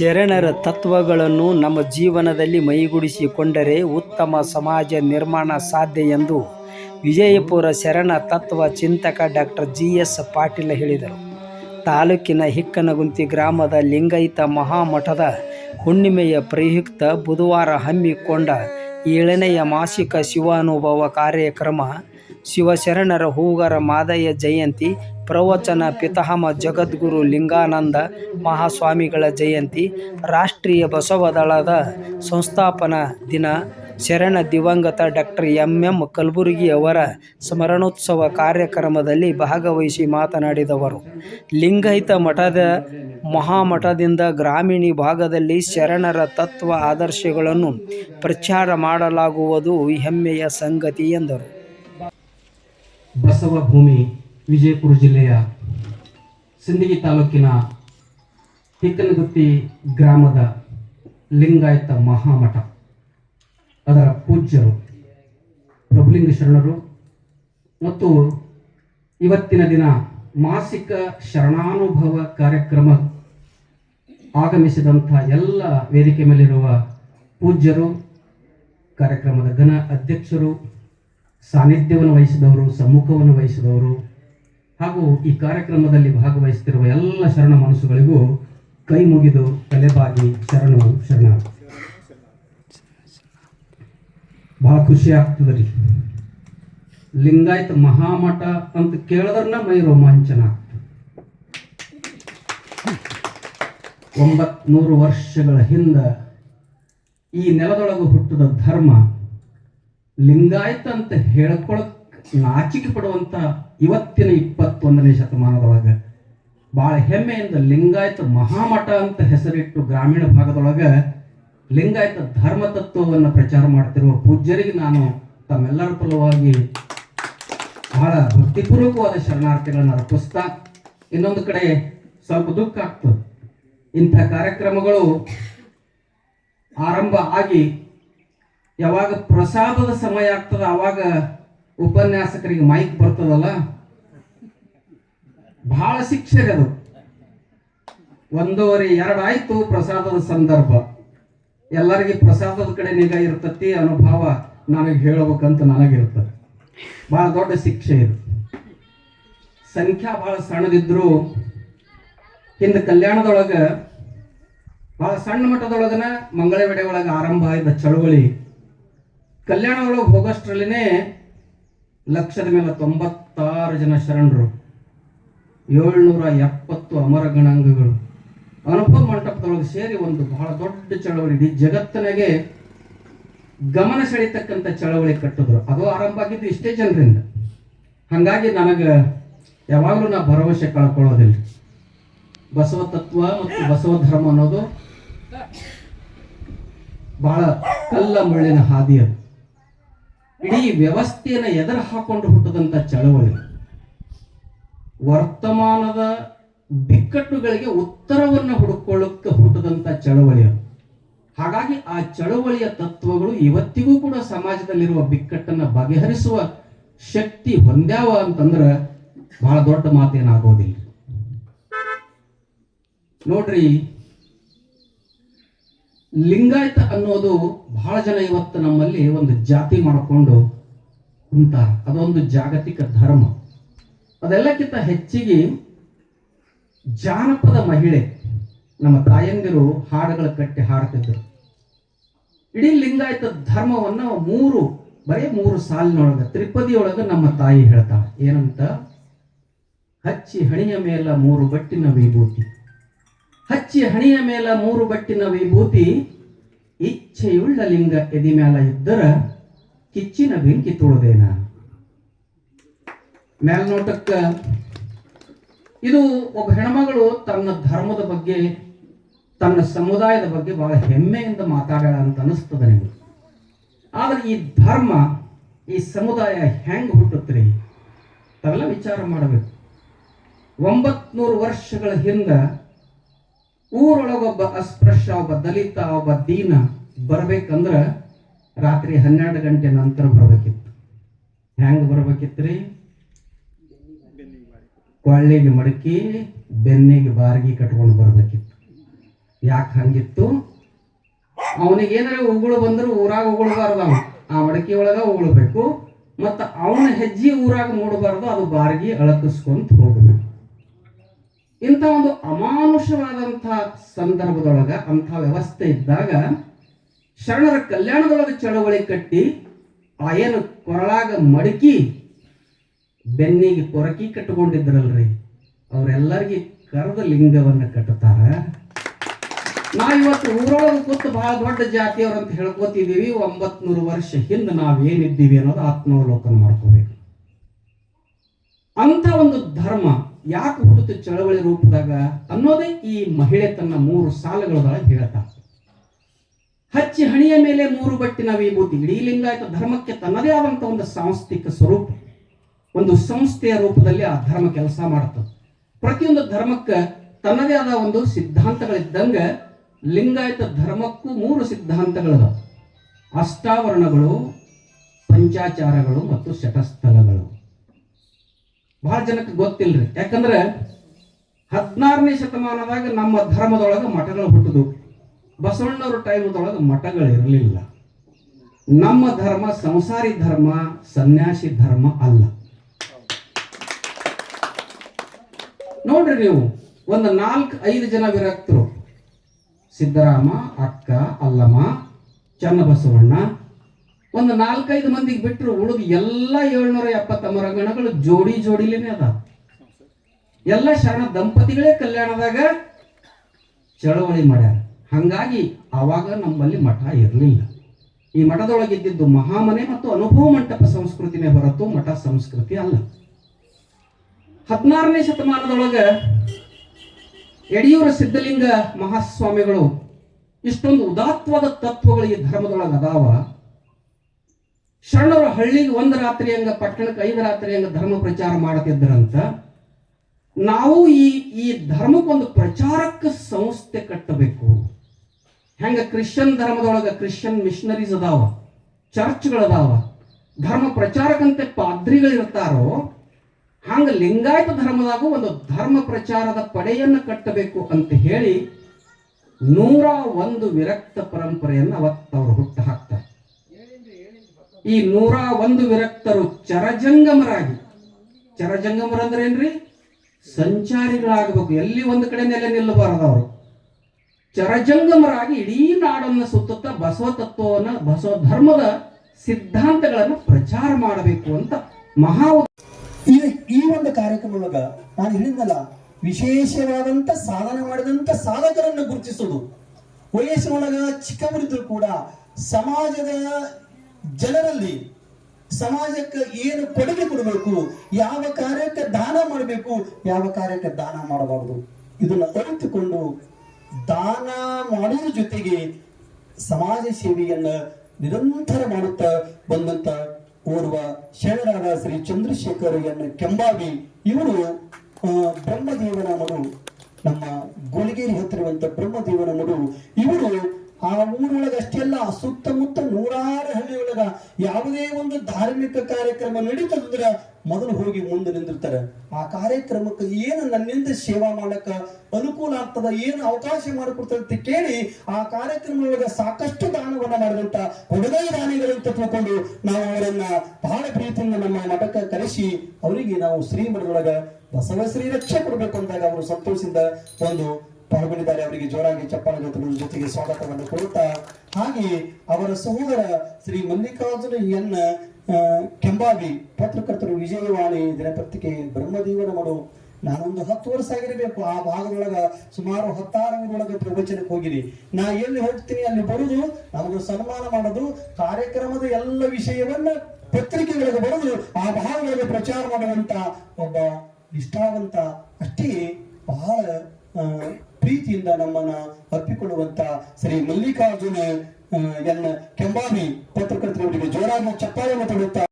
ಶರಣರ ತತ್ವಗಳನ್ನು ನಮ್ಮ ಜೀವನದಲ್ಲಿ ಮೈಗೂಡಿಸಿಕೊಂಡರೆ ಉತ್ತಮ ಸಮಾಜ ನಿರ್ಮಾಣ ಸಾಧ್ಯ ಎಂದು ವಿಜಯಪುರ ಶರಣ ತತ್ವ ಚಿಂತಕ ಡಾಕ್ಟರ್ ಜಿ ಎಸ್ ಪಾಟೀಲ ಹೇಳಿದರು. ತಾಲೂಕಿನ ಹಿಕ್ಕನಗುಂತಿ ಗ್ರಾಮದ ಲಿಂಗೈತ ಮಹಾಮಠದ ಹುಣ್ಣಿಮೆಯ ಪ್ರಯುಕ್ತ ಬುಧವಾರ ಹಮ್ಮಿಕೊಂಡ ಏಳನೆಯ ಮಾಸಿಕ ಶಿವಾನುಭವ ಕಾರ್ಯಕ್ರಮ ಶಿವಶರಣರ ಹೂಗರ ಮಾದಯ್ಯ ಜಯಂತಿ ಪ್ರವಚನ ಪಿತಾಮಹ ಜಗದ್ಗುರು ಲಿಂಗಾನಂದ ಮಹಾಸ್ವಾಮಿಗಳ ಜಯಂತಿ, ರಾಷ್ಟ್ರೀಯ ಬಸವದಳದ ಸಂಸ್ಥಾಪನಾ ದಿನ, ಶರಣ ದಿವಂಗತ ಡಾಕ್ಟರ್ ಎಂ ಎಂ ಕಲಬುರ್ಗಿ ಅವರ ಸ್ಮರಣೋತ್ಸವ ಕಾರ್ಯಕ್ರಮದಲ್ಲಿ ಭಾಗವಹಿಸಿ ಮಾತನಾಡಿದವರು. ಲಿಂಗೈತ ಮಠದ ಮಹಾಮಠದಿಂದ ಗ್ರಾಮೀಣ ಭಾಗದಲ್ಲಿ ಶರಣರ ತತ್ವ ಆದರ್ಶಗಳನ್ನು ಪ್ರಚಾರ ಮಾಡಲಾಗುವುದು ಹೆಮ್ಮೆಯ ಸಂಗತಿ ಎಂದರು. ಬಸವ ಭೂಮಿ ವಿಜಯಪುರ ಜಿಲ್ಲೆಯ ಸಿಂದಗಿ ತಾಲೂಕಿನ ಹಿಕ್ಕನಗುತ್ತಿ ಗ್ರಾಮದ ಲಿಂಗಾಯತ ಮಹಾಮಠ. ಅದರ ಪೂಜ್ಯರು ಪ್ರಭುಲಿಂಗ ಶರಣರು ಮತ್ತು ಇವತ್ತಿನ ದಿನ ಮಾಸಿಕ ಶರಣಾನುಭವ ಕಾರ್ಯಕ್ರಮ ಆಗಮಿಸಿದಂಥ ಎಲ್ಲ ವೇದಿಕೆ ಮೇಲಿರುವ ಪೂಜ್ಯರು, ಕಾರ್ಯಕ್ರಮದ ಘನ ಅಧ್ಯಕ್ಷರು, ಸಾನ್ನಿಧ್ಯವನ್ನು ವಹಿಸಿದವರು, ಸಮ್ಮುಖವನ್ನು ವಹಿಸಿದವರು ಹಾಗೂ ಈ ಕಾರ್ಯಕ್ರಮದಲ್ಲಿ ಭಾಗವಹಿಸುತ್ತಿರುವ ಎಲ್ಲ ಶರಣ ಮನಸ್ಸುಗಳಿಗೂ ಕೈ ಮುಗಿದು ತಲೆಬಾಗಿ ಶರಣು ಶರಣ ಬಹಳ ಖುಷಿ ಆಗ್ತದೆ ರೀ. ಲಿಂಗಾಯತ ಮಹಾಮಠ ಅಂತ ಕೇಳಿದ್ರನ್ನ ಮೈ ರೋಮಾಂಚನ ಆಗ್ತದೆ. ಒಂಬತ್ನೂರು ವರ್ಷಗಳ ಹಿಂದ ಈ ನೆಲದೊಳಗೆ ಹುಟ್ಟಿದ ಧರ್ಮ ಲಿಂಗಾಯತ ಅಂತ ಹೇಳ್ಕೊಳಕ್ ನಾಚಿಕೆ ಪಡುವಂತ ಇವತ್ತಿನ ಇಪ್ಪತ್ತೊಂದನೇ ಶತಮಾನದೊಳಗೆ ಬಹಳ ಹೆಮ್ಮೆಯಿಂದ ಲಿಂಗಾಯತ ಮಹಾಮಠ ಅಂತ ಹೆಸರಿಟ್ಟು ಗ್ರಾಮೀಣ ಭಾಗದೊಳಗೆ ಲಿಂಗಾಯತ ಧರ್ಮ ತತ್ವವನ್ನು ಪ್ರಚಾರ ಮಾಡ್ತಿರುವ ಪೂಜ್ಯರಿಗೆ ನಾನು ತಮ್ಮೆಲ್ಲರ ಫಲವಾಗಿ ಬಹಳ ಭಕ್ತಿಪೂರ್ವಕವಾದ ಶರಣಾರ್ಥಿಗಳನ್ನು ಅರ್ಪಿಸ್ತಾ ಇನ್ನೊಂದು ಕಡೆ ಸ್ವಲ್ಪ ದುಃಖ ಆಗ್ತದೆ. ಇಂಥ ಕಾರ್ಯಕ್ರಮಗಳು ಆರಂಭ ಆಗಿ ಯಾವಾಗ ಪ್ರಸಾದದ ಸಮಯ ಆಗ್ತದೆ, ಅವಾಗ ಉಪನ್ಯಾಸಕರಿಗೆ ಮೈಕ್ ಬರ್ತದಲ್ಲ? ಬಹಳ ಶಿಕ್ಷೆ ಅದು. ಒಂದೂವರೆ, ಎರಡು ಆಯ್ತು ಪ್ರಸಾದದ ಸಂದರ್ಭ. ಎಲ್ಲರಿಗೆ ಪ್ರಸಾದದ ಕಡೆ ನಿಗಾ ಇರ್ತತಿ, ಅನುಭವ ನನಗೆ ಹೇಳಬೇಕಂತ ನನಗಿರ್ತದೆ. ಬಹಳ ದೊಡ್ಡ ಶಿಕ್ಷೆ ಇದು. ಸಂಖ್ಯಾ ಬಹಳ ಸಣ್ಣದಿದ್ರು, ಹಿಂದೆ ಕಲ್ಯಾಣದೊಳಗ ಬಹಳ ಸಣ್ಣ ಮಟ್ಟದೊಳಗನ ಮಂಗಳವೇಡೆ ಒಳಗೆ ಆರಂಭ ಆಯ್ದ ಚಳವಳಿ. ಕಲ್ಯಾಣದೊಳಗೆ ಹೋಗೋಷ್ಟ್ರಲ್ಲಿನೇ ಲಕ್ಷದ ಮೇಲೆ ತೊಂಬತ್ತಾರು ಜನ ಶರಣರು, ಏಳ್ನೂರ ಎಪ್ಪತ್ತು ಅಮರ ಗಣಾಂಗಗಳು. ಅನುಭವ ಮಂಟಪದೊಳಗೆ ಸೇರಿ ಒಂದು ಬಹಳ ದೊಡ್ಡ ಚಳವಳಿ. ಇಡೀ ಜಗತ್ತಿನಾಗೆ ಗಮನ ಸೆಳೀತಕ್ಕಂಥ ಚಳವಳಿ ಕಟ್ಟಿದ್ರು. ಅದು ಆರಂಭ ಆಗಿದ್ದು ಇಷ್ಟೇ ಜನರಿಂದ. ಹಾಗಾಗಿ ನನಗೆ ಯಾವಾಗಲೂ ನಾ ಭರವಸೆ ಕಳ್ಕೊಳ್ಳೋದಿಲ್ಲ. ಬಸವ ತತ್ವ ಮತ್ತು ಬಸವ ಧರ್ಮ ಅನ್ನೋದು ಬಹಳ ಕಲ್ಲ ಮುಳ್ಳಿನ ಹಾದಿ ಅದು ಇಡೀ ವ್ಯವಸ್ಥೆಯನ್ನು ಎದುರು ಹಾಕೊಂಡು ಹುಟ್ಟದಂತ ಚಳವಳಿ. ವರ್ತಮಾನದ ಬಿಕ್ಕಟ್ಟುಗಳಿಗೆ ಉತ್ತರವನ್ನು ಹುಡುಕೊಳ್ಳಕ್ಕೆ ಹುಟ್ಟದಂತ ಚಳವಳಿ. ಹಾಗಾಗಿ ಆ ಚಳವಳಿಯ ತತ್ವಗಳು ಇವತ್ತಿಗೂ ಕೂಡ ಸಮಾಜದಲ್ಲಿರುವ ಬಿಕ್ಕಟ್ಟನ್ನು ಬಗೆಹರಿಸುವ ಶಕ್ತಿ ಹೊಂದ್ಯಾವ ಅಂತಂದ್ರೆ ಬಹಳ ದೊಡ್ಡ ಮಾತೇನಾಗೋದಿಲ್ಲ. ನೋಡ್ರಿ, ಲಿಂಗಾಯತ ಅನ್ನೋದು ಬಹಳ ಜನ ಇವತ್ತು ನಮ್ಮಲ್ಲಿ ಒಂದು ಜಾತಿ ಮಾಡಿಕೊಂಡು ಕುಂತಾರ. ಅದೊಂದು ಜಾಗತಿಕ ಧರ್ಮ. ಅದೆಲ್ಲಕ್ಕಿಂತ ಹೆಚ್ಚಿಗೆ ಜಾನಪದ ಮಹಿಳೆ ನಮ್ಮ ತಾಯಂದಿರು ಹಾಡುಗಳ ಕಟ್ಟಿ ಹಾಡ್ತಿದ್ರು. ಇಡೀ ಲಿಂಗಾಯತ ಧರ್ಮವನ್ನ ಮೂರು, ಬರೀ ಮೂರು ಸಾಲಿನೊಳಗ, ತ್ರಿಪದಿಯೊಳಗ ನಮ್ಮ ತಾಯಿ ಹೇಳ್ತಾಳೆ. ಏನಂತ? ಹಚ್ಚಿ ಹಣಿಯ ಮೇಲ ಮೂರು ಬಟ್ಟಿನ ವಿಭೂತಿ ಹಚ್ಚಿ ಹಣಿಯ ಮೇಲ ಮೂರು ಬಟ್ಟಿನ ವಿಭೂತಿ ಇಚ್ಛೆಯುಳ್ಳ ಲಿಂಗ ಎದಿ ಮ್ಯಾಲ ಇದ್ದರ ಕಿಚ್ಚಿನ ಬೆಂಕಿ ತುಳದೇನ ಮೇಲ್ನೋಟಕ್ಕ, ಇದು ಒಬ್ಬ ಹೆಣ್ಮಗಳು ತನ್ನ ಧರ್ಮದ ಬಗ್ಗೆ, ತನ್ನ ಸಮುದಾಯದ ಬಗ್ಗೆ ಬಹಳ ಹೆಮ್ಮೆಯಿಂದ ಮಾತಾಡೋಣ ಅಂತ ಅನಿಸ್ತದೆ ನಿಮಗೆ. ಆದ್ರೆ ಈ ಧರ್ಮ, ಈ ಸಮುದಾಯ ಹೆಂಗ್ ಹುಟ್ಟುತ್ರಿ? ಅವೆಲ್ಲ ವಿಚಾರ ಮಾಡಬೇಕು. ಒಂಬತ್ನೂರು ವರ್ಷಗಳ ಹಿಂದ ಊರೊಳಗೊಬ್ಬ ಅಸ್ಪೃಶ್ಯ, ಒಬ್ಬ ದಲಿತ, ಒಬ್ಬ ದೀನ ಬರ್ಬೇಕಂದ್ರ ರಾತ್ರಿ ಹನ್ನೆರಡು ಗಂಟೆ ನಂತರ ಬರ್ಬೇಕಿತ್ತು. ಹೆಂಗೆ ಬರ್ಬೇಕಿತ್ರಿ? ಕೊಳ್ಳಿಗೆ ಮಡಕಿ, ಬೆನ್ನಿಗೆ ಬಾರ್ಗಿ ಕಟ್ಕೊಂಡು ಬರ್ಬೇಕಿತ್ತು. ಯಾಕೆ ಹಂಗಿತ್ತು? ಅವನಿಗೆ ಏನಾರ ಉಗುಳು ಬಂದ್ರೆ ಊರಾಗ ಉಗುಳಬಾರ್ದು ಅವನು ಆ ಮಡಕಿ ಒಳಗ ಉಗುಳ್ಬೇಕು. ಮತ್ತು ಅವನ ಹೆಜ್ಜೆ ಊರಾಗ ಮೂಡಬಾರ್ದು, ಅದು ಬಾರ್ಗಿ ಅಳಕಿಸ್ಕೊಂತ ಹೋಗಬೇಕು. ಇಂಥ ಒಂದು ಅಮಾನುಷವಾದಂಥ ಸಂದರ್ಭದೊಳಗ ಅಂಥ ವ್ಯವಸ್ಥೆ ಇದ್ದಾಗ ಶರಣರ ಕಲ್ಯಾಣದೊಳಗೆ ಚಳವಳಿ ಕಟ್ಟಿ ಆ ಏನು ಕೊರಳಾಗ ಮಡಕಿ ಬೆನ್ನಿಗೆ ಕೊರಕಿ ಕಟ್ಟಿಕೊಂಡಿದ್ರಲ್ರಿ, ಅವರೆಲ್ಲರಿಗೆ ಕರೆದ ಲಿಂಗವನ್ನು ಕಟ್ಟುತ್ತಾರ. ನಾ ಇವತ್ತು ಊರೊಳಗೆ ಕೂತು ಬಹಳ ದೊಡ್ಡ ಜಾತಿಯವರು ಅಂತ ಒಂಬತ್ ಒಂಬತ್ನೂರು ವರ್ಷ ಹಿಂದೆ ನಾವು ಏನಿದ್ದೀವಿ ಅನ್ನೋದು ಆತ್ಮಾವಲೋಕನ ಮಾಡ್ಕೋಬೇಕು. ಅಂತ ಒಂದು ಧರ್ಮ ಯಾಕೆ ಹುಡುತ ಚಳವಳಿ ರೂಪದಾಗ ಅನ್ನೋದೇ ಈ ಮಹಿಳೆ ತನ್ನ ಮೂರು ಸಾಲುಗಳೊಳಗೆ ಹೇಳ್ತಾ ಹಚ್ಚಿ ಹಣಿಯ ಮೇಲೆ ಮೂರು ಬಟ್ಟಿನ ವಿಭೂತಿ ಇಡೀ ಲಿಂಗಾಯತ ಧರ್ಮಕ್ಕೆ ತನ್ನದೇ ಆದಂತ ಒಂದು ಸಾಂಸ್ಥಿಕ ಸ್ವರೂಪ. ಒಂದು ಸಂಸ್ಥೆಯ ರೂಪದಲ್ಲಿ ಆ ಧರ್ಮ ಕೆಲಸ ಮಾಡುತ್ತದೆ ಪ್ರತಿಯೊಂದು ಧರ್ಮಕ್ಕೆ ತನ್ನದೇ ಆದ ಒಂದು ಸಿದ್ಧಾಂತಗಳಿದ್ದಂಗ ಲಿಂಗಾಯತ ಧರ್ಮಕ್ಕೂ ಮೂರು ಸಿದ್ಧಾಂತಗಳದ ಅಷ್ಟಾವರಣಗಳು, ಪಂಚಾಚಾರಗಳು ಮತ್ತು ಶಟಸ್ಥಲಗಳು ಬಹಳ ಜನಕ್ಕೆ ಗೊತ್ತಿಲ್ರಿ. ಯಾಕಂದ್ರೆ ಹದಿನಾರನೇ ಶತಮಾನದಾಗ ನಮ್ಮ ಧರ್ಮದೊಳಗೆ ಮಠಗಳು ಹುಟ್ಟುದು ಬಸವಣ್ಣವ್ರ ಟೈಮದೊಳಗೆ ಮಠಗಳು ಇರಲಿಲ್ಲ. ನಮ್ಮ ಧರ್ಮ ಸಂಸಾರಿ ಧರ್ಮ, ಸನ್ಯಾಸಿ ಧರ್ಮ ಅಲ್ಲ. ನೋಡ್ರಿ ನೀವು, ಒಂದು ನಾಲ್ಕು ಐದು ಜನ ವಿರಕ್ತರು. ಸಿದ್ದರಾಮ, ಅಕ್ಕ, ಅಲ್ಲಮ್ಮ, ಚನ್ನಬಸವಣ್ಣ ಒಂದು ನಾಲ್ಕೈದು ಮಂದಿಗೆ ಬಿಟ್ಟರು ಉಳಿದು ಎಲ್ಲ ಏಳ್ನೂರ ಎಪ್ಪತ್ತೊಂಬರ ಗಣಗಳು ಜೋಡಿ ಜೋಡಿಲೇನೆ ಅದ. ಎಲ್ಲ ಶರಣ ದಂಪತಿಗಳೇ ಕಲ್ಯಾಣದಾಗ ಚಳವಳಿ ಮಾಡ್ಯಾರ. ಹಂಗಾಗಿ ಆವಾಗ ನಮ್ಮಲ್ಲಿ ಮಠ ಇರಲಿಲ್ಲ. ಈ ಮಠದೊಳಗೆ ಇದ್ದಿದ್ದು ಮಹಾಮನೆ ಮತ್ತು ಅನುಭವ ಮಂಟಪ ಸಂಸ್ಕೃತಿನೇ ಹೊರತು ಮಠ ಸಂಸ್ಕೃತಿ ಅಲ್ಲ. ಹದಿನಾರನೇ ಶತಮಾನದೊಳಗ ಯಡಿಯೂರ ಸಿದ್ಧಲಿಂಗ ಮಹಾಸ್ವಾಮಿಗಳು ಇಷ್ಟೊಂದು ಉದಾತ್ತವಾದ ತತ್ವಗಳು ಈ ಧರ್ಮದೊಳಗೆ ಅದಾವ. ಶರಣರು ಹಳ್ಳಿಗೆ ಒಂದು ರಾತ್ರಿ ಹಂಗ ಪಟ್ಟಣಕ್ಕೆ, ಐದು ರಾತ್ರಿ ಹಂಗ ಧರ್ಮ ಪ್ರಚಾರ ಮಾಡ್ತಿದ್ರಂತ ನಾವು ಈ ಈ ಧರ್ಮಕ್ಕೊಂದು ಪ್ರಚಾರಕ್ಕೆ ಸಂಸ್ಥೆ ಕಟ್ಟಬೇಕು. ಹೆಂಗ ಕ್ರಿಶ್ಚಿಯನ್ ಧರ್ಮದೊಳಗ ಕ್ರಿಶ್ಚಿಯನ್ ಮಿಷನರೀಸ್ ಅದಾವ, ಚರ್ಚ್ಗಳದಾವ, ಧರ್ಮ ಪ್ರಚಾರಕ್ಕಂತೆ ಪಾದ್ರಿಗಳಿರ್ತಾರೋ, ಹಂಗ ಲಿಂಗಾಯತ ಧರ್ಮದಾಗ ಒಂದು ಧರ್ಮ ಪ್ರಚಾರದ ಪಡೆಯನ್ನು ಕಟ್ಟಬೇಕು ಅಂತ ಹೇಳಿ ನೂರ ಒಂದು ವಿರಕ್ತ ಪರಂಪರೆಯನ್ನು ಅವತ್ತವರು ಹುಟ್ಟು ಹಾಕ್ತಾರೆ. ಈ ನೂರ ಒಂದು ವಿರಕ್ತರು ಚರಜಂಗಮರಾಗಿ. ಚರಜಂಗಮರಂದ್ರೆ ಏನ್ರಿ? ಸಂಚಾರಿಗಳಾಗಬೇಕು. ಎಲ್ಲಿ ಒಂದು ಕಡೆ ನೆಲೆ ನಿಲ್ಲಬಾರದು ಅವರು ಚರಜಂಗಮರಾಗಿ ಇಡೀ ನಾಡನ್ನು ಸುತ್ತುತ್ತಾ ಬಸವ ತತ್ವವನ್ನು ಬಸವ ಧರ್ಮದ ಸಿದ್ಧಾಂತಗಳನ್ನು ಪ್ರಚಾರ ಮಾಡಬೇಕು ಅಂತ ಮಹಾ ಈ ಈ ಒಂದು ಕಾರ್ಯಕ್ರಮದೊಳಗ ನಾನು ಹೇಳಿದ್ನಲ್ಲ, ವಿಶೇಷವಾದಂತ ಸಾಧನೆ ಮಾಡಿದಂತ ಸಾಧಕರನ್ನು ಗುರುತಿಸೋದು ವಯಸ್ಸಿನೊಳಗ ಚಿಕ್ಕವರಿದ್ರು ಕೂಡ ಸಮಾಜದ ಜನರಲ್ಲಿ ಸಮಾಜಕ್ಕೆ ಏನು ಕೊಡುಗೆ ಕೊಡಬೇಕು, ಯಾವ ಕಾರ್ಯಕ್ಕೆ ದಾನ ಮಾಡಬೇಕು, ಯಾವ ಕಾರ್ಯಕ್ಕೆ ದಾನ ಮಾಡಬಾರದು, ಇದನ್ನು ಅರಿತುಕೊಂಡು ದಾನ ಮಾಡುವ ಜೊತೆಗೆ ಸಮಾಜ ಸೇವೆಯನ್ನ ನಿರಂತರ ಮಾಡುತ್ತಾ ಬಂದಂತ ಓರ್ವ ಶರಣರಾದ ಶ್ರೀ ಚಂದ್ರಶೇಖರ್ ಎನ್ ಕೆಂಬಾವಿ ಇವರು ಬ್ರಹ್ಮದೇವನ ಮಡು ನಮ್ಮ ಗೋಳಿಗೇರಿ ಹತ್ತಿರುವಂತ ಬ್ರಹ್ಮದೇವನ ಮಡು ಇವರು ಆ ಊರೊಳಗ ಅಷ್ಟೆಲ್ಲ ಸುತ್ತಮುತ್ತ ನೂರಾರು ಹಳ್ಳಿಯೊಳಗ ಯಾವುದೇ ಒಂದು ಧಾರ್ಮಿಕ ಕಾರ್ಯಕ್ರಮ ನಡೀತದಂದ್ರ ಮೊದಲು ಹೋಗಿ ಮುಂದೆ ನಿಂದಿರ್ತಾರೆ ಆ ಕಾರ್ಯಕ್ರಮಕ್ಕೆ ಏನು ನನ್ನಿಂದ ಸೇವಾ ಮಾಡಕ್ಕ ಅನುಕೂಲ ಆಗ್ತದ, ಏನು ಅವಕಾಶ ಅಂತ ಕೇಳಿ ಆ ಕಾರ್ಯಕ್ರಮದೊಳಗ ಸಾಕಷ್ಟು ದಾನವನ್ನ ಮಾಡಿದಂತ ಕೊಡುಗೈ ದಾನಿಗಳಂತ ತಿಳ್ಕೊಂಡು ನಾವು ಅವರನ್ನ ಬಹಳ ಪ್ರೀತಿಯಿಂದ ನಮ್ಮ ಮಠಕ್ಕೆ ಕರೆಸಿ ಅವರಿಗೆ ನಾವು ಶ್ರೀಮಠದೊಳಗ ಬಸವ ಶ್ರೀ ರಕ್ಷೆ ಕೊಡ್ಬೇಕು ಅಂದಾಗ ಅವರು ಸಂತೋಷದಿಂದ ಒಂದು ಪಾಲ್ಗೊಂಡಿದ್ದಾರೆ ಅವರಿಗೆ ಜೋರಾಗಿ ಚಪ್ಪಾಳೆ ಜೊತೆ ಜೊತೆಗೆ ಸ್ವಾಗತವನ್ನು ಕೊಡುತ್ತಾ ಹಾಗೆ ಅವರ ಸಹೋದರ ಶ್ರೀ ಮಲ್ಲಿಕಾರ್ಜುನ ಎನ್ ಕೆಂಬಾವಿ, ಪತ್ರಕರ್ತರು ವಿಜಯವಾಣಿ ದಿನಪತ್ರಿಕೆ ಬ್ರಹ್ಮದೇವನ ಮಡು. ನಾನೊಂದು ಹತ್ತು ವರ್ಷ ಆಗಿರಬೇಕು. ಆ ಭಾಗದೊಳಗ ಸುಮಾರು ಹತ್ತಾರು ಊರೊಳಗ ಪ್ರವಚನಕ್ಕೆ ಹೋಗಿರಿ ನಾ ಎಲ್ಲಿ ಹೋಗ್ತೀನಿ, ಅಲ್ಲಿ ಬರುದು, ನಮಗೆ ಸನ್ಮಾನ ಮಾಡೋದು, ಕಾರ್ಯಕ್ರಮದ ಎಲ್ಲ ವಿಷಯವನ್ನ ಪತ್ರಿಕೆಗಳಿಗೆ ಬರೆದು ಆ ಭಾಗಗಳಿಗೆ ಪ್ರಚಾರ ಮಾಡುವಂತ ಒಬ್ಬ ನಿಷ್ಠಾವಂತ. ಅಷ್ಟೇ, ಬಹಳ ಪ್ರೀತಿಯಿಂದ ನಮ್ಮನ್ನ ಅರ್ಪಿಕೊಳ್ಳುವಂತ ಶ್ರೀ ಮಲ್ಲಿಕಾರ್ಜುನ ಎನ್ ಕೆಂಬಾವಿ ಪತ್ರಕರ್ತರವರಿಗೆ ಜೋರಾಗಿ ಚಪ್ಪಾಳೆ ತಡುತ್ತಾ